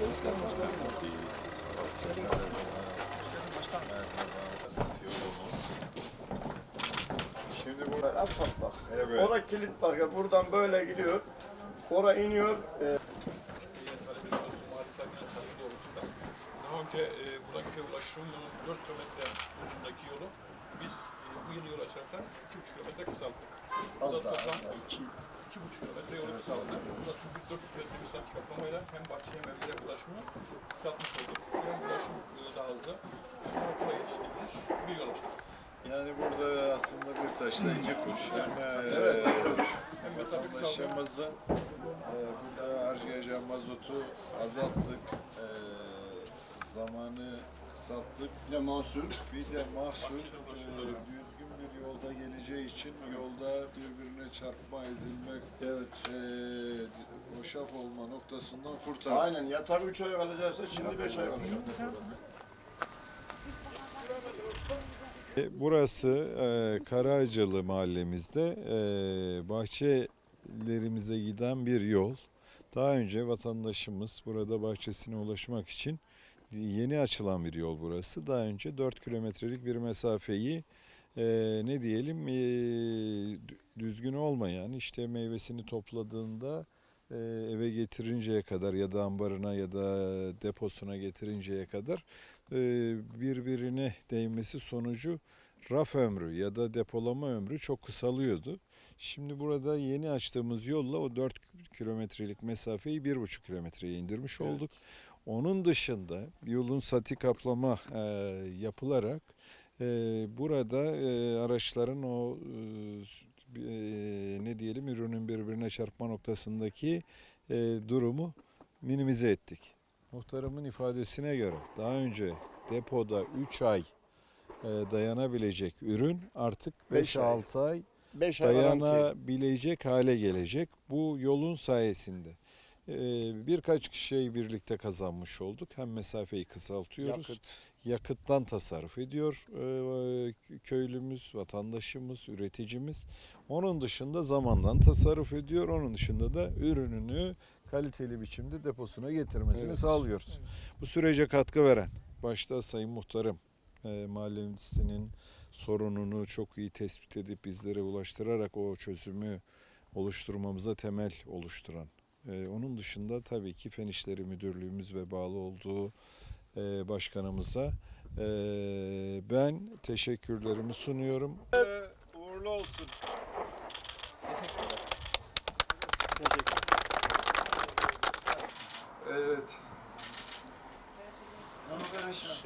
Yolumuz. Şimdi burada Bak bak. Evet. Ora kilit var ya buradan böyle gidiyor. Ora iniyor. E, Daha önce e, buradaki ulaşımın 4 kilometre uzundaki yolu biz e, bu yeni yol açarken 2,5 kilometre kısalttık. az daha. toplam iki. 2,5 kilometre yolu kısalttık. Burada çünkü 400 metre bir saat kaplamayla hem bahçeye hem evlere ulaşımı kısaltmış olduk. Hem ulaşım e, daha hızlı hem kolay yetiştirilir bir yol açtık. yani burada aslında bir taşla iki kuş. Hem Evet. Hem mesafe kısaldı. vatandaşımızın eee, burada harcayacağı mazotu azalttık. Eee, zamanı kısalttık. Bir de mahsul. Bir de mahsul düzgün bir yolda geleceği için yolda birbirine çarpma, ezilmek, Evet. eee hoşaf olma noktasından kurtardık. Aynen yatar 3 ay kalacaksa şimdi 5 ay kalacak. E, Burası e, Karacalı mahallemizde e, bahçelerimize giden bir yol. Daha önce vatandaşımız burada bahçesine ulaşmak için yeni açılan bir yol burası. Daha önce 4 kilometrelik bir mesafeyi e, ne diyelim e, dü- düzgün olmayan işte meyvesini topladığında e, eve getirinceye kadar ya da ambarına ya da deposuna getirinceye kadar e, birbirine değmesi sonucu raf ömrü ya da depolama ömrü çok kısalıyordu. Şimdi burada yeni açtığımız yolla o 4 kilometrelik mesafeyi 1,5 kilometreye indirmiş olduk. Onun dışında yolun sati kaplama e, yapılarak burada araçların o ne diyelim ürünün birbirine çarpma noktasındaki durumu minimize ettik. Muhtarımın ifadesine göre daha önce depoda 3 ay dayanabilecek ürün artık Beş ay. 5-6 ay 5 ay dayanabilecek hale gelecek. Bu yolun sayesinde. E, birkaç kişiyi birlikte kazanmış olduk. Hem mesafeyi kısaltıyoruz. Yakıt. Yakıttan tasarruf ediyor e, köylümüz, vatandaşımız, üreticimiz. Onun dışında zamandan tasarruf ediyor. Onun dışında da ürününü kaliteli biçimde deposuna getirmesini Evet. sağlıyoruz. Bu sürece katkı veren başta Sayın Muhtarım e, mahallemizin sorununu çok iyi tespit edip bizlere ulaştırarak o çözümü oluşturmamıza temel oluşturan. E, onun dışında tabii ki Fen İşleri Müdürlüğümüz ve bağlı olduğu e, başkanımıza e, ben teşekkürlerimi sunuyorum. Uğurlu olsun.